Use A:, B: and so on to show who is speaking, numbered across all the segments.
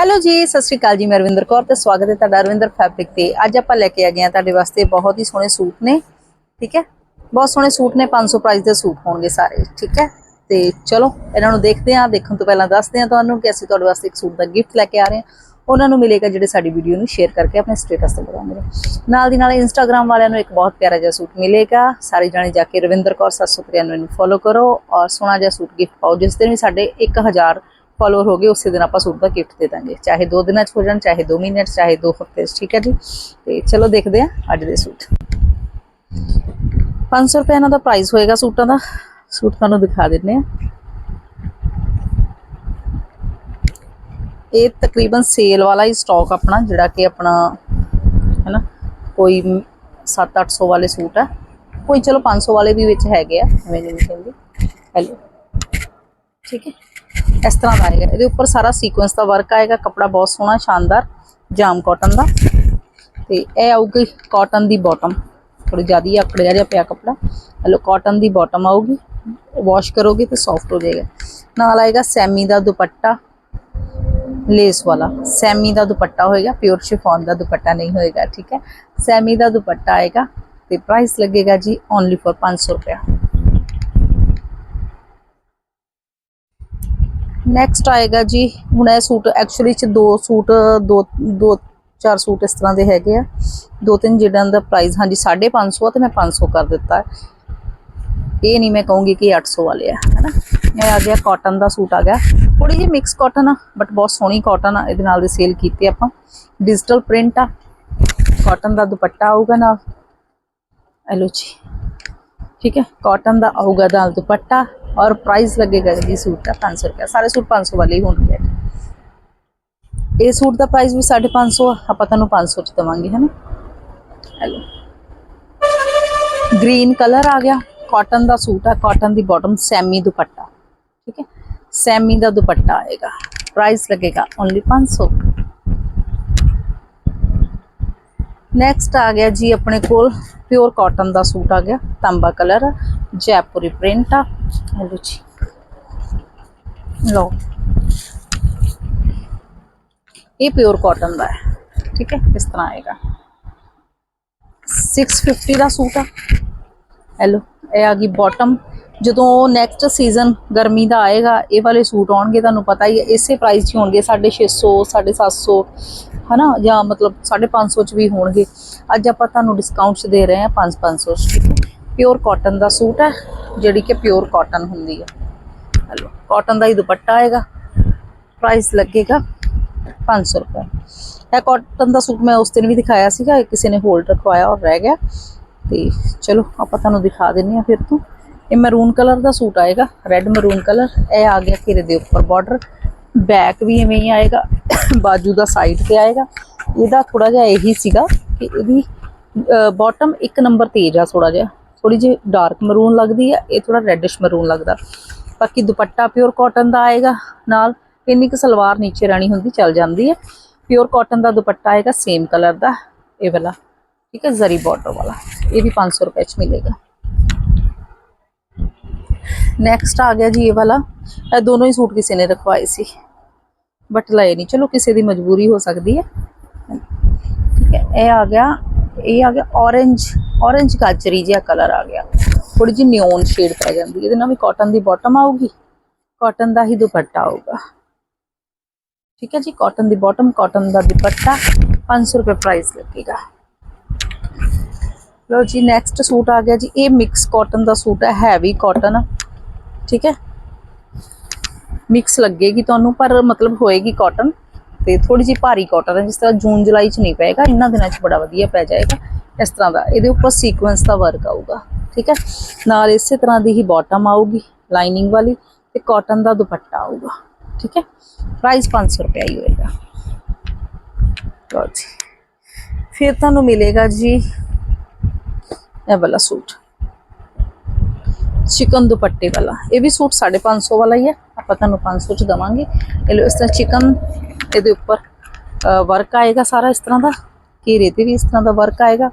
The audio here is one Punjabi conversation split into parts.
A: ਹੈਲੋ ਜੀ, ਸਤਿ ਸ਼੍ਰੀ ਅਕਾਲ ਜੀ, ਮੈਂ ਰਵਿੰਦਰ ਕੌਰ ਤੇ ਸਵਾਗਤ ਹੈ ਤੁਹਾਡਾ ਰਵਿੰਦਰ ਫੈਬਰਿਕ ਤੇ। ਅੱਜ ਆਪਾਂ ਲੈ ਕੇ ਆ ਗਏ ਆ ਤੁਹਾਡੇ ਵਾਸਤੇ ਬਹੁਤ ਹੀ ਸੋਹਣੇ ਸੂਟ ਨੇ, ਠੀਕ ਹੈ? ਬਹੁਤ ਸੋਹਣੇ ਸੂਟ ਨੇ 500 ਪ੍ਰਾਈਸ ਦੇ ਸੂਟ ਹੋਣਗੇ ਸਾਰੇ, ਠੀਕ ਹੈ? ਤੇ ਚਲੋ, ਇਹਨਾਂ ਨੂੰ ਦੇਖਦੇ ਹਾਂ, ਦੇਖਣ ਤੋਂ ਪਹਿਲਾਂ ਦੱਸਦੇ ਹਾਂ ਤੁਹਾਨੂੰ ਕਿ ਅਸੀਂ ਤੁਹਾਡੇ ਵਾਸਤੇ ਇੱਕ ਸੂਟ ਦਾ ਗਿਫਟ ਲੈ ਕੇ ਆ ਰਹੇ ਹਾਂ। ਉਹਨਾਂ ਨੂੰ ਮਿਲੇਗਾ ਜਿਹੜੇ ਸਾਡੀ ਵੀਡੀਓ ਨੂੰ ਸ਼ੇਅਰ ਕਰਕੇ ਆਪਣੇ ਸਟੇਟਸ ਤੇ ਲਗਾਉਣਗੇ ਨਾਲ ਦੀ ਨਾਲ ਇੰਸਟਾਗ੍ਰam ਵਾਲਿਆਂ ਨੂੰ ਇੱਕ ਬਹੁਤ ਪਿਆਰਾ ਜਿਹਾ ਸੂਟ ਮਿਲੇਗਾ। ਸਾਰੇ ਜਾਣੇ ਜਾ ਕੇ ਰਵਿੰਦਰ ਕੌਰ 793 ਨੂੰ ਫੋਲੋ ਕਰੋ ਔਰ ਸੋਹਣਾ ਜਿਹਾ ਸੂਟ ਗਿਫਟ ਪਾਓ, ਜਿਸ ਦਿਨ ਵੀ ਸਾਡੇ 1000 ਫੋਲੋਅਰ ਹੋ ਗਏ ਉਸੇ ਦਿਨ ਆਪਾਂ ਸੂਟ ਦਾ ਗਿਫਟ ਦੇ ਦਾਂਗੇ ਚਾਹੇ 2 ਦਿਨਾਂ ਚ ਹੋ ਜਾਣ ਚਾਹੇ 2 ਮਹੀਨੇ ਚ ਚਾਹੇ 2 ਹਫ਼ਤੇ ਚ ਠੀਕ ਹੈ ਜੀ ਤੇ ਚਲੋ ਦੇਖਦੇ ਹਾਂ ਅੱਜ ਦੇ ਸੂਟ 500 ਰੁਪਏ ਇਹਨਾਂ ਦਾ ਪ੍ਰਾਈਸ ਹੋਏਗਾ ਸੂਟਾਂ ਦਾ ਸੂਟ ਤੁਹਾਨੂੰ ਦਿਖਾ ਦਿੰਨੇ ਆ। ਇਹ ਤਕਰੀਬਨ ਸੇਲ ਵਾਲਾ ਹੀ ਸਟਾਕ ਆਪਣਾ, ਜਿਹੜਾ ਕਿ ਆਪਣਾ, ਹੈ ਨਾ, ਕੋਈ 7-800 ਵਾਲੇ ਸੂਟ ਆ। ਕੋਈ ਚਲੋ 500 ਵਾਲੇ ਵੀ ਵਿੱਚ ਹੈਗੇ ਆ ਐਵੇਂ ਨਹੀਂ ਕਹਿੰਦੀ। ਹੈਲੋ। ਠੀਕ ਹੈ। ਇਸ ਤਰ੍ਹਾਂ ਦਾ ਆਏਗਾ ਇਹਦੇ ਉੱਪਰ ਸਾਰਾ ਸੀਕੁਐਂਸ ਦਾ ਵਰਕ ਆਏਗਾ। ਕਪੜਾ ਬਹੁਤ ਸੋਹਣਾ, ਸ਼ਾਨਦਾਰ, ਜਾਮ ਕਾਟਨ ਦਾ। ਤੇ ਇਹ ਆਊਗੀ ਕਾਟਨ ਦੀ ਬਾਟਮ ਥੋੜੀ ਹੀ ਆਕੜਿਆ ਜਿਹਾ ਪਿਆ ਕਪੜਾ। ਹਲੋ ਕਾਟਨ ਦੀ ਬਾਟਮ ਆਊਗੀ। ਵਾਸ਼ ਕਰੋਗੇ ਤੇ ਸੌਫਟ ਹੋ ਜਾਏਗਾ। ਨਾਲ ਆਏਗਾ ਸੈਮੀ ਦਾ ਦੁਪੱਟਾ। ਲੇਸ ਵਾਲਾ। ਸੈਮੀ ਦਾ ਦੁਪੱਟਾ ਹੋਏਗਾ। ਪਿਓਰ ਸ਼ਿਫੋਨ ਦਾ ਦੁਪੱਟਾ ਨਹੀਂ ਹੋਏਗਾ, ਠੀਕ ਹੈ? ਸੈਮੀ ਦਾ ਦੁਪੱਟਾ ਆਏਗਾ ਤੇ ਪ੍ਰਾਈਸ ਲੱਗੇਗਾ ਜੀ ਓਨਲੀ ਫॉर 500 ਰੁਪਏ ਨੈਕਸਟ ਆਏਗਾ ਜੀ, ਹੁਣ ਇਹ ਸੂਟ ਐਕਚੁਅਲੀ ਚ ਦੋ ਸੂਟ, ਦੋ ਦੋ, ਚਾਰ ਸੂਟ ਇਸ ਤਰ੍ਹਾਂ ਦੇ ਹੈਗੇ ਆ। ਦੋ ਤਿੰਨ ਜਿਹੜਾ ਦਾ ਪ੍ਰਾਈਸ ਹਾਂਜੀ 550 ਆ ਤੇ ਮੈਂ 500 ਕਰ ਦਿੱਤਾ। ਇਹ ਨਹੀਂ ਮੈਂ ਕਹੂੰਗੀ ਕਿ 800 ਵਾਲੇ ਆ, ਹੈਨਾ? ਇਹ ਆ ਗਿਆ ਕਾਟਨ ਦਾ ਸੂਟ ਆ ਗਿਆ। ਥੋੜੀ ਜਿਹੀ ਮਿਕਸ ਕਾਟਨ ਆ ਬਟ ਬਹੁਤ ਸੋਹਣੀ ਕਾਟਨ ਆ, ਇਹਦੇ ਨਾਲ ਦੇ ਸੇਲ ਕੀਤੀ ਆਪਾਂ। ਡਿਜੀਟਲ ਪ੍ਰਿੰਟ ਆ ਕਾਟਨ ਦਾ ਦੁਪੱਟਾ ਆਊਗਾ ਨਾਲ। ਐਲੋ ਜੀ। ਠੀਕ ਹੈ ਕਾਟਨ ਦਾ ਆਊਗਾ ਨਾਲ ਦੁਪੱਟਾ। ਔਰ ਪ੍ਰਾਈਸ ਲੱਗੇਗਾ ਜੀ ਸੂਟ ਦਾ 500 ਰੁਪਏ ਸਾਰੇ ਸੂਟ 500 ਵਾਲੇ ਹੀ ਹੋਣਗੇ ਇਹ ਸੂਟ ਦਾ ਪ੍ਰਾਈਸ ਵੀ 550 ਆ। ਆਪਾਂ ਤੁਹਾਨੂੰ 500 ਚ ਦਵਾਂਗੇ, ਹੈਨਾ? ਹੈਲੋ ਗ੍ਰੀਨ ਕਲਰ ਆ ਗਿਆ। ਕਾਟਨ ਦਾ ਸੂਟ ਆ। ਕਾਟਨ ਦੀ ਬਾਟਮ ਸੈਮੀ ਦੁਪੱਟਾ। ਠੀਕ ਹੈ? ਸੈਮੀ ਦਾ ਦੁਪੱਟਾ ਆਏਗਾ। ਪ੍ਰਾਈਸ ਲੱਗੇਗਾ ਓਨਲੀ 500 ਨੈਕਸਟ ਆ ਗਿਆ ਜੀ ਆਪਣੇ ਕੋਲ ਪਿਓਰ ਕਾਟਨ ਦਾ ਸੂਟ ਆ ਗਿਆ ਤਾਂਬਾ ਕਲਰ ਜੈਪੁਰੀ ਪ੍ਰਿੰਟ ਆ ਲਓ ਜੀ ਲਓ ਇਹ ਪਿਓਰ ਕਾਟਨ ਦਾ ਹੈ ਠੀਕ ਹੈ ਇਸ ਤਰ੍ਹਾਂ ਆਏਗਾ 650 ਦਾ ਸੂਟ ਆ ਹੈਲੋ ਇਹ ਆ ਗਈ ਬਾਟਮ ਜਦੋਂ ਨੈਕਸਟ ਸੀਜ਼ਨ ਗਰਮੀ ਦਾ ਆਏਗਾ, ਇਹ ਵਾਲੇ ਸੂਟ ਆਉਣਗੇ, ਤੁਹਾਨੂੰ ਪਤਾ ਹੀ ਹੈ, ਇਸੇ ਪ੍ਰਾਈਸ 'ਚ ਹੋਣਗੇ 650 750 ਹਨਾ, ਜਾਂ ਮਤਲਬ 550 'ਚ ਵੀ ਹੋਣਗੇ। ਅੱਜ ਆਪਾਂ ਤੁਹਾਨੂੰ ਡਿਸਕਾਊਂਟ 'ਚ ਦੇ ਰਹੇ ਹਾਂ 5-500 'ਚ ਪਿਓਰ ਕਾਟਨ ਦਾ ਸੂਟ ਹੈ, ਜਿਹੜੀ ਕਿ ਪਿਓਰ ਕਾਟਨ ਹੁੰਦੀ ਹੈ। ਹਲੋ ਕਾਟਨ ਦਾ ਹੀ ਦੁਪੱਟਾ ਆਏਗਾ ਪ੍ਰਾਈਸ ਲੱਗੇਗਾ 500 ਰੁਪਏ। ਇਹ ਕਾਟਨ ਦਾ ਸੂਟ ਮੈਂ ਉਸ ਦਿਨ ਵੀ ਦਿਖਾਇਆ ਸੀਗਾ ਕਿਸੇ ਨੇ ਹੋਲਡ ਰਖਵਾਇਆ ਔਰ ਰਹਿ ਗਿਆ। ਤੇ ਚਲੋ, ਆਪਾਂ ਤੁਹਾਨੂੰ ਦਿਖਾ ਦਿੰਨੇ ਆ ਫਿਰ ਤੋਂ। ਇਹ ਮੈਰੂਨ ਕਲਰ ਦਾ ਸੂਟ ਆਏਗਾ ਰੈੱਡ ਮੈਰੂਨ ਕਲਰ ਇਹ ਆ ਗਿਆ ਘੇਰੇ ਦੇ ਉੱਪਰ ਬਾਰਡਰ ਬੈਕ ਵੀ ਐਵੇਂ ਹੀ ਆਏਗਾ, ਬਾਜੂ ਦਾ ਸਾਈਡ ਤੇ ਆਏਗਾ। ਇਹਦਾ ਥੋੜਾ ਜਿਹਾ ਇਹੀ ਸੀਗਾ ਕਿ ਇਹਦੀ ਬਾਟਮ ਇੱਕ ਨੰਬਰ ਤੇਜ਼ ਆ ਥੋੜਾ ਜਿਹਾ। ਥੋੜੀ ਜਿਹੀ ਡਾਰਕ ਮਰੂਨ ਲੱਗਦੀ ਆ, ਇਹ ਥੋੜਾ ਰੈਡਿਸ਼ ਮਰੂਨ ਲੱਗਦਾ। ਬਾਕੀ ਦੁਪੱਟਾ ਪਿਓਰ ਕਾਟਨ ਦਾ ਆਏਗਾ, ਨਾਲ ਇੰਨੀ ਕੁ ਸਲਵਾਰ ਨੀਚੇ ਰਾਣੀ ਹੁੰਦੀ, ਚੱਲ ਜਾਂਦੀ ਹੈ ਪਿਓਰ ਕਾਟਨ ਦਾ ਦੁਪੱਟਾ ਆਏਗਾ ਸੇਮ ਕਲਰ ਦਾ, ਇਹ ਵਾਲਾ, ਠੀਕ ਹੈ, ਜ਼ਰੀ ਬਾਰਡਰ ਵਾਲਾ। ਇਹ ਵੀ 500 ਰੁਪਏ ਚ ਮਿਲੇਗਾ। ਨੈਕਸਟ ਆ ਗਿਆ ਜੀ ਇਹ ਵਾਲਾ ਇਹ ਦੋਨੋਂ ਹੀ ਸੂਟ ਕਿਸੇ ਨੇ ਰਖਵਾਏ ਸੀ ਬਟ ਲਏ ਨਹੀਂ ਚਲੋ ਕਿਸੇ ਦੀ ਮਜਬੂਰੀ ਹੋ ਸਕਦੀ ਹੈ ਠੀਕ ਹੈ ਇਹ ਆ ਗਿਆ ਇਹ ਆ ਗਿਆ orange orange ਗਾਜਰੀ ਜਿਹਾ ਕਲਰ ਆ ਗਿਆ ਥੋੜੀ ਜਿਹੀ ਨਿਓਨ ਸ਼ੇਡ ਪੈ ਜਾਂਦੀ ਇਹਦੇ ਨਾਲ ਵੀ ਕਾਟਨ ਦੀ ਬਾਟਮ ਆਊਗੀ ਕਾਟਨ ਦਾ ਹੀ ਦੁਪੱਟਾ ਆਊਗਾ ਠੀਕ ਹੈ ਜੀ ਕਾਟਨ ਦੀ ਬਾਟਮ ਕਾਟਨ ਦਾ ਦੁਪੱਟਾ 500 ਰੁਪਏ ਪ੍ਰਾਈਸ ਲੱਗੇਗਾ ਲੋ ਜੀ ਨੈਕਸਟ ਸੂਟ ਆ ਗਿਆ ਜੀ ਇਹ ਮਿਕਸ ਕਾਟਨ ਦਾ ਸੂਟ ਹੈ ਹੈਵੀ ਕਾਟਨ ਠੀਕ ਹੈ? ਮਿਕਸ ਲੱਗੇਗੀ ਤੁਹਾਨੂੰ, ਪਰ ਮਤਲਬ ਹੋਏਗੀ ਕਾਟਨ ਤੇ ਥੋੜੀ ਜਿਹੀ ਭਾਰੀ ਕਾਟਨ ਹੈ, ਜਿਸ ਤਰ੍ਹਾਂ ਜੂਨ, ਜੁਲਾਈ ਚ ਨਹੀਂ ਪਏਗਾ ਇਹਨਾਂ ਦਿਨਾਂ ਚ ਬੜਾ ਵਧੀਆ ਪੈ ਜਾਏਗਾ। ਇਸ ਤਰ੍ਹਾਂ ਦਾ, ਇਹਦੇ ਉੱਪਰ ਸੀਕੁਐਂਸ ਦਾ ਵਰਕ ਆਊਗਾ, ਠੀਕ ਹੈ? ਨਾਲ ਇਸੇ ਤਰ੍ਹਾਂ ਦੀ ਹੀ ਬਾਟਮ ਆਊਗੀ ਲਾਈਨਿੰਗ ਵਾਲੀ ਤੇ ਕਾਟਨ ਦਾ ਦੁਪੱਟਾ ਆਊਗਾ, ਠੀਕ ਹੈ? ਪ੍ਰਾਈਸ 500 ਰੁਪਏ ਹੀ ਹੋਏਗਾ। ਲਓ ਜੀ। ਫਿਰ ਤੁਹਾਨੂੰ ਮਿਲੇਗਾ ਜੀ, ਇਹ ਵਾਲਾ ਸੂਟ। ਚਿਕਨ ਦੁਪੱਟੇ ਵਾਲਾ। ਇਹ ਵੀ ਸੂਟ 550 ਵਾਲਾ ਹੀ ਹੈ। ਆਪਾਂ ਤੁਹਾਨੂੰ 500 ਚ ਦਵਾਂਗੇ। ਇਹ ਲਓ, ਇਸ ਤਰ੍ਹਾਂ ਚਿਕਨ ਇਹਦੇ ਉੱਪਰ ਵਰਕ ਆਏਗਾ ਸਾਰਾ ਇਸ ਤਰ੍ਹਾਂ ਦਾ। ਘੇਰੇ ਤੇ ਵੀ ਇਸ ਤਰ੍ਹਾਂ ਦਾ ਵਰਕ ਆਏਗਾ।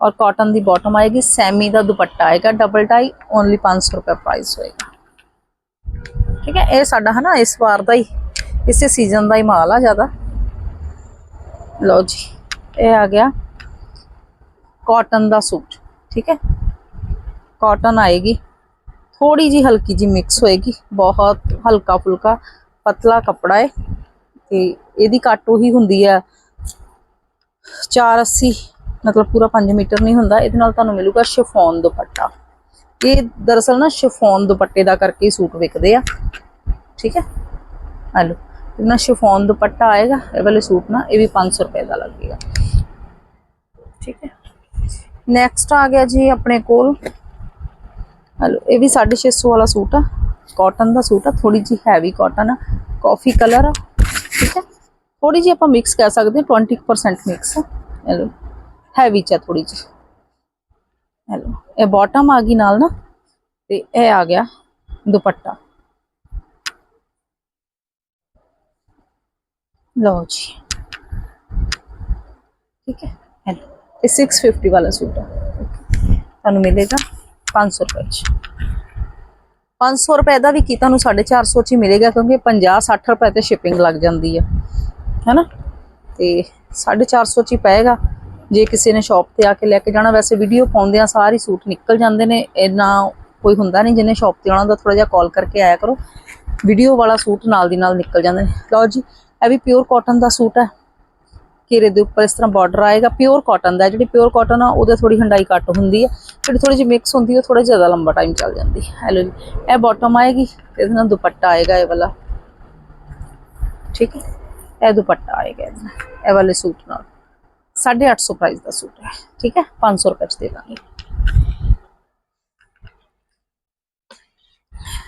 A: ਔਰ ਕਾਟਨ ਦੀ ਬਾਟਮ ਆਏਗੀ। ਸੈਮੀ ਦਾ ਦੁਪੱਟਾ ਆਏਗਾ ਡਬਲ ਟਾਈ ਓਨਲੀ 500 ਰੁਪਏ ਪ੍ਰਾਈਸ ਹੋਏਗਾ। ਠੀਕ ਹੈ, ਇਹ ਸਾਡਾ ਹਨਾ, ਇਸ ਵਾਰ ਦਾ ਹੀ, ਇਸੇ ਸੀਜ਼ਨ ਦਾ ਹੀ ਮਾਲ ਆ ਜ਼ਿਆਦਾ। ਲਓ ਜੀ, ਇਹ ਆ ਗਿਆ ਕਾਟਨ ਦਾ ਸੂਟ। ਠੀਕ ਹੈ ਕਾਟਨ ਆਏਗੀ। ਥੋੜੀ ਜੀ ਹਲਕੀ ਜੀ ਮਿਕਸ ਹੋਏਗੀ। ਬਹੁਤ ਹਲਕਾ ਫੁਲਕਾ, ਪਤਲਾ ਕੱਪੜਾ ਹੈ ਤੇ ਇਹਦੀ ਕੱਟ ਉਹੀ ਹੁੰਦੀ ਆ 480 ਮਤਲਬ ਪੂਰਾ 5 ਮੀਟਰ ਨਹੀਂ ਹੁੰਦਾ। ਇਹਦੇ ਨਾਲ ਤੁਹਾਨੂੰ ਮਿਲੂਗਾ ਸ਼ਿਫੋਨ ਦੁਪੱਟਾ। ਇਹ ਦਰਅਸਲ ਨਾ ਸ਼ਿਫੋਨ ਦੁਪੱਟੇ ਦਾ ਕਰਕੇ ਸੂਟ ਵਿਕਦੇ ਆ। ਠੀਕ ਹੈ? ਹਲੋ ਨਾ ਸ਼ਿਫੋਨ ਦੁਪੱਟਾ ਆਏਗਾ, ਇਹ ਵਾਲੇ ਸੂਟ ਨਾ, ਇਹ ਵੀ 500 ਰੁਪਏ ਦਾ ਲੱਗੇਗਾ। ਠੀਕ ਹੈ? ਨੈਕਸਟ ਆ ਗਿਆ ਜੀ ਆਪਣੇ ਕੋਲ। ਹਲੋ ਇਹ ਵੀ 650 ਵਾਲਾ ਸੂਟ ਆ ਕਾਟਨ ਦਾ ਸੂਟ ਆ ਥੋੜੀ ਜੀ ਹੈਵੀ ਕਾਟਨ ਆ ਕਾਫੀ ਕਲਰ ਆ ਠੀਕ ਹੈ ਥੋੜੀ ਜੀ ਆਪਾਂ ਮਿਕਸ ਕਹਿ ਸਕਦੇ ਹਾਂ 20% ਮਿਕਸ ਹਲੋ ਹੈਵੀ ਚ ਥੋੜੀ ਜੀ ਹਲੋ ਇਹ ਬਾਟਮ ਆ ਗਈ ਨਾਲ ਨਾ ਤੇ ਇਹ ਆ ਗਿਆ ਦੁਪੱਟਾ ਲਓ ਜੀ ਠੀਕ ਹੈ ਹੈਲੋ ਇਹ 650 ਵਾਲਾ ਸੂਟ ਹੈ ਤੁਹਾਨੂੰ ਮਿਲੇਗਾ 500 ਰੁਪਏ ਚ 500 ਰੁਪਏ ਦਾ ਵੀ ਕੀ ਤੁਹਾਨੂੰ 450 ਚ ਹੀ ਮਿਲੇਗਾ, ਕਿਉਂਕਿ 50 60 ਰੁਪਏ ਤੇ ਸ਼ਿਪਿੰਗ ਲੱਗ ਜਾਂਦੀ ਹੈ ਹੈਨਾ? ਤੇ 450 ਚ ਹੀ ਪਏਗਾ। ਜੇ ਕਿਸੇ ਨੇ ਸ਼ਾਪ ਤੇ ਆ ਕੇ ਲੈ ਕੇ ਜਾਣਾ, ਵੈਸੇ ਵੀਡੀਓ ਪਾਉਂਦੇ ਆ ਸਾਰੇ ਸੂਟ ਨਿਕਲ ਜਾਂਦੇ ਨੇ। ਇੰਨਾ ਕੋਈ ਹੁੰਦਾ ਨਹੀਂ, ਜਿਹਨੇ ਸ਼ਾਪ ਤੇ ਆਉਣਾ ਦਾ ਥੋੜਾ ਜਿਹਾ ਕਾਲ ਕਰਕੇ ਆਇਆ ਕਰੋ। ਵੀਡੀਓ ਵਾਲਾ ਸੂਟ ਨਾਲ ਦੀ ਨਾਲ ਨਿਕਲ ਜਾਂਦੇ ਨੇ। ਲਓ ਜੀ, ਇਹ ਵੀ ਪਿਓਰ ਕਾਟਨ ਦਾ ਸੂਟ ਹੈ। ਘੇਰੇ ਦੇ ਉੱਪਰ ਇਸ ਤਰ੍ਹਾਂ ਬਾਰਡਰ ਆਏਗਾ ਪਿਓਰ ਕਾਟਨ ਦਾ ਜਿਹੜੀ ਪਿਓਰ ਕਾਟਨ ਆ ਉਹਦੇ ਥੋੜੀ ਹੰਡਾਈ ਘੱਟ ਹੁੰਦੀ ਹੈ ਜਿਹੜੀ ਥੋੜੀ ਜਿਹੀ ਮਿਕਸ ਹੁੰਦੀ ਹੈ ਉਹ ਥੋੜਾ ਜ਼ਿਆਦਾ ਲੰਬਾ ਟਾਈਮ ਚੱਲ ਜਾਂਦੀ ਹੈ ਹੈਲੋ ਜੀ ਇਹ ਬਾਟਮ ਆਏਗੀ ਤੇ ਇਹਦੇ ਨਾਲ ਦੁਪੱਟਾ ਆਏਗਾ ਇਹ ਵਾਲਾ। ਠੀਕ ਹੈ? ਇਹ ਦੁਪੱਟਾ ਆਏਗਾ ਇਹਦੇ ਨਾਲ, ਇਹ ਵਾਲੇ ਸੂਟ ਨਾਲ। 850 ਪ੍ਰਾਈਸ ਦਾ ਸੂਟ ਹੈ। ਠੀਕ ਹੈ? 500 ਰੁਪਏ ਚ ਦੇ ਦਾਂਗੇ।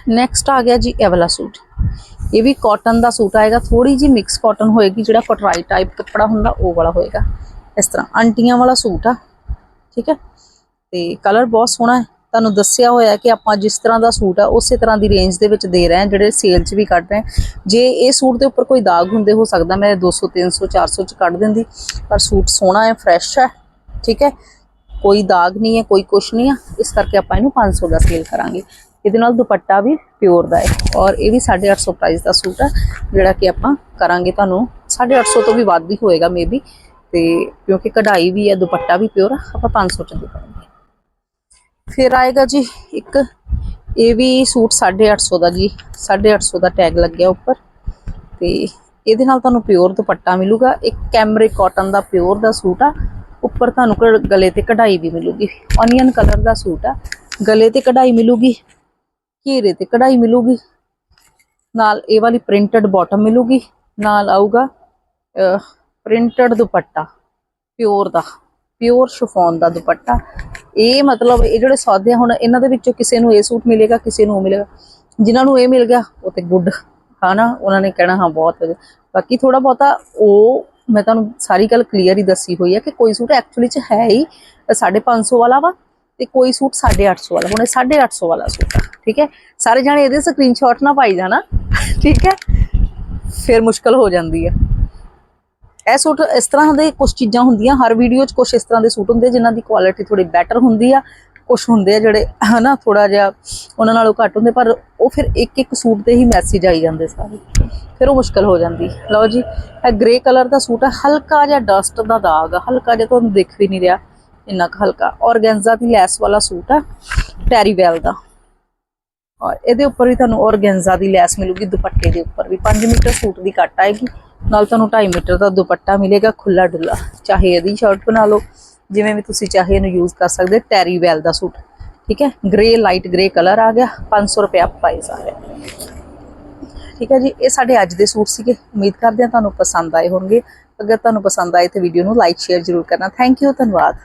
A: ਨੈਕਸਟ ਆ ਗਿਆ ਜੀ ਇਹ ਵਾਲਾ ਸੂਟ। ਇਹ ਵੀ ਕਾਟਨ ਦਾ ਸੂਟ ਆਏਗਾ ਥੋੜੀ ਜੀ ਮਿਕਸ ਕਾਟਨ ਹੋਏਗੀ, ਜਿਹੜਾ ਕਟਰਾਈ ਟਾਈਪ ਕੱਪੜਾ ਹੁੰਦਾ, ਉਹ ਵਾਲਾ ਹੋਏਗਾ। ਇਸ ਤਰ੍ਹਾਂ ਆਂਟੀਆਂ ਵਾਲਾ ਸੂਟ ਆ, ਠੀਕ ਹੈ? ਤੇ ਕਲਰ ਬਹੁਤ ਸੋਹਣਾ ਹੈ। ਤੁਹਾਨੂੰ ਦੱਸਿਆ ਹੋਇਆ ਕਿ ਆਪਾਂ ਜਿਸ ਤਰ੍ਹਾਂ ਦਾ ਸੂਟ ਆ, ਉਸੇ ਤਰ੍ਹਾਂ ਦੀ ਰੇਂਜ ਦੇ ਵਿੱਚ ਦੇ ਰਹੇ ਹਾਂ, ਜਿਹੜੇ ਸੇਲ 'ਚ ਵੀ ਕੱਢ ਰਹੇ ਜੇ ਇਹ ਸੂਟ ਦੇ ਉੱਪਰ ਕੋਈ ਦਾਗ ਹੁੰਦੇ, ਹੋ ਸਕਦਾ ਮੈਂ 200 300 400 'ਚ ਕੱਢ ਦਿੰਦੀ, ਪਰ ਸੂਟ ਸੋਹਣਾ ਹੈ ਫਰੈਸ਼ ਹੈ, ਠੀਕ ਹੈ? ਕੋਈ ਦਾਗ ਨਹੀਂ ਹੈ, ਕੋਈ ਕੁਛ ਨਹੀਂ ਆ ਇਸ ਕਰਕੇ ਆਪਾਂ ਇਹਨੂੰ 500 ਦਾ ਸੇਲ ਕਰਾਂਗੇ। ਇਹਦੇ ਨਾਲ ਦੁਪੱਟਾ ਵੀ ਪਿਓਰ ਦਾ ਹੈ। ਔਰ ਇਹ ਵੀ 850 ਪ੍ਰਾਈਸ ਦਾ ਸੂਟ ਹੈ ਜਿਹੜਾ ਕਿ ਆਪਾਂ ਕਰਾਂਗੇ ਤੁਹਾਨੂੰ 850 ਤੋਂ ਵੀ ਵੱਧ ਹੀ ਹੋਏਗਾ ਮੇਬੀ ਤੇ ਕਿਉਂਕਿ ਕਢਾਈ ਵੀ ਹੈ, ਦੁਪੱਟਾ ਵੀ ਪਿਓਰ ਆ, ਆਪਾਂ 500 ਚ ਦੇ ਕਰਾਂਗੇ ਫਿਰ ਆਏਗਾ ਜੀ ਇੱਕ, ਇਹ ਵੀ ਸੂਟ 850 ਦਾ ਜੀ 850 ਦਾ ਟੈਗ ਲੱਗਿਆ ਉੱਪਰ। ਤੇ ਇਹਦੇ ਨਾਲ ਤੁਹਾਨੂੰ ਪਿਓਰ ਦੁਪੱਟਾ ਮਿਲੂਗਾ। ਇੱਕ ਕੈਮਰੇ ਕਾਟਨ ਦਾ ਪਿਓਰ ਦਾ ਸੂਟ ਆ, ਉੱਪਰ ਤੁਹਾਨੂੰ ਕ- ਗਲੇ ਤੇ ਕਢਾਈ ਵੀ ਮਿਲੂਗੀ। ਔਨੀਅਨ ਕਲਰ ਦਾ ਸੂਟ ਆ, ਗਲੇ ਤੇ ਕਢਾਈ ਮਿਲੂਗੀ। ਘੇਰੇ ਤੇ ਕਢਾਈ ਮਿਲੂਗੀ। ਨਾਲ ਇਹ ਵਾਲੀ ਪ੍ਰਿੰਟਡ ਬਾਟਮ ਮਿਲੂਗੀ। ਨਾਲ ਆਊਗਾ ਪ੍ਰਿੰਟਡ ਦੁਪੱਟਾ ਪਿਓਰ ਦਾ ਪਿਓਰ ਸ਼ਿਫੋਨ ਦਾ ਦੁਪੱਟਾ। ਇਹ ਮਤਲਬ ਇਹ ਜਿਹੜੇ ਸੌਦੇ ਹੁਣ, ਇਹਨਾਂ ਦੇ ਵਿੱਚੋਂ ਕਿਸੇ ਨੂੰ ਇਹ ਸੂਟ ਮਿਲੇਗਾ, ਕਿਸੇ ਨੂੰ ਉਹ ਮਿਲੇਗਾ। ਜਿਨ੍ਹਾਂ ਨੂੰ ਇਹ ਮਿਲ ਗਿਆ, ਉਹ ਤੇ ਗੁੱਡ। ਹਨਾ? ਉਹਨਾਂ ਨੇ ਕਹਿਣਾ, ਹਾਂ, ਬਹੁਤ ਵਧੀਆ। ਬਾਕੀ ਥੋੜਾ ਬਹੁਤਾ ਉਹ, ਮੈਂ ਤੁਹਾਨੂੰ ਸਾਰੀ ਗੱਲ ਕਲੀਅਰ ਹੀ ਦੱਸੀ ਹੋਈ ਹੈ ਕਿ ਕੋਈ ਸੂਟ ਐਕਚੁਅਲੀ ਚ ਹੈ ਹੀ 550 ਵਾਲਾ ਵਾ। ਤੇ ਕੋਈ ਸੂਟ 850 ਵਾਲਾ, ਹੁਣ ਇਹ 850 ਵਾਲਾ ਸੂਟ ਆ, ਠੀਕ ਹੈ? ਸਾਰੇ ਜਾਣੇ ਇਹਦੇ ਸਕਰੀਨਸ਼ਾਟ ਨਾ ਪਾਈ ਜਾਣਾ, ਠੀਕ ਹੈ? ਫਿਰ ਮੁਸ਼ਕਲ ਹੋ ਜਾਂਦੀ ਹੈ। ਇਹ ਸੂਟ ਇਸ ਤਰ੍ਹਾਂ ਦੇ ਕੁਝ ਚੀਜ਼ਾਂ ਹੁੰਦੀਆਂ, ਹਰ ਵੀਡੀਓ 'ਚ ਕੁਝ ਇਸ ਤਰ੍ਹਾਂ ਦੇ ਸੂਟ ਹੁੰਦੇ, ਜਿਨ੍ਹਾਂ ਦੀ ਕੁਆਲਿਟੀ ਥੋੜੀ ਬੈਟਰ ਹੁੰਦੀ ਆ। ਕੁਝ ਹੁੰਦੇ ਆ ਜਿਹੜੇ, ਹਨਾ ਥੋੜਾ ਜਿਹਾ ਉਹਨਾਂ ਨਾਲੋਂ ਘੱਟ ਹੁੰਦੇ, ਪਰ ਉਹ ਫਿਰ ਇੱਕ ਇੱਕ ਸੂਟ ਤੇ ਹੀ ਮੈਸੇਜ ਆਈ ਜਾਂਦੇ ਸਾਰੇ। ਫਿਰ ਉਹ ਮੁਸ਼ਕਲ ਹੋ ਜਾਂਦੀ। ਲਓ ਜੀ, ਇਹ ਗ੍ਰੇ ਕਲਰ ਦਾ ਸੂਟ ਹੈ ਹਲਕਾ ਜਿਹਾ ਡਸਟ ਦਾ ਦਾਗ ਆ, ਹਲਕਾ ਜਿਹਾ ਤੁਹਾਨੂੰ ਦਿਖ ਵੀ ਨਹੀਂ ਰਿਹਾ। ਇੰਨਾ ਕੁ ਹਲਕਾ। ਔਰਗੈਂਜ਼ਾ ਦੀ ਲੈਸ ਵਾਲਾ ਸੂਟ ਹੈ ਟੈਰੀਵੈਲ ਦਾ। ਔਰ ਇਹਦੇ ਉੱਪਰ ਵੀ ਤੁਹਾਨੂੰ ਔਰਗੈਂਜ਼ਾ ਦੀ ਲੈਸ ਮਿਲੂਗੀ, ਦੁਪੱਟੇ ਦੇ ਉੱਪਰ ਵੀ। 5 ਮੀਟਰ ਸੂਟ ਦੀ ਕੱਟ ਆਏਗੀ। ਨਾਲ ਤੁਹਾਨੂੰ 2.5 ਮੀਟਰ ਦਾ ਦੁਪੱਟਾ ਮਿਲੇਗਾ ਖੁੱਲਾ ਡੁੱਲਾ ਚਾਹੇ ਇਹਦੀ ਸ਼ਰਟ ਬਣਾ ਲਓ, ਜਿਵੇਂ ਵੀ ਤੁਸੀਂ ਚਾਹੇ ਇਹਨੂੰ ਯੂਜ਼ ਕਰ ਸਕਦੇ ਟੈਰੀਵੈਲ ਦਾ ਸੂਟ। ਠੀਕ ਹੈ? ਗ੍ਰੇ ਲਾਈਟ ਗ੍ਰੇ ਕਲਰ ਆ ਗਿਆ। 500 ਰੁਪਏ ਪ੍ਰਾਈਸ ਆ ਗਿਆ ਠੀਕ ਹੈ ਜੀ? ਇਹ ਸਾਡੇ ਅੱਜ ਦੇ ਸੂਟ ਸੀਗੇ। ਉਮੀਦ ਕਰਦੇ ਹਾਂ ਤੁਹਾਨੂੰ ਪਸੰਦ ਆਏ ਹੋਣਗੇ। ਅਗਰ ਤੁਹਾਨੂੰ ਪਸੰਦ ਆਏ ਤਾਂ ਵੀਡੀਓ ਨੂੰ ਲਾਈਕ ਸ਼ੇਅਰ ਜ਼ਰੂਰ ਕਰਨਾ। ਥੈਂਕ ਯੂ ਧੰਨਵਾਦ।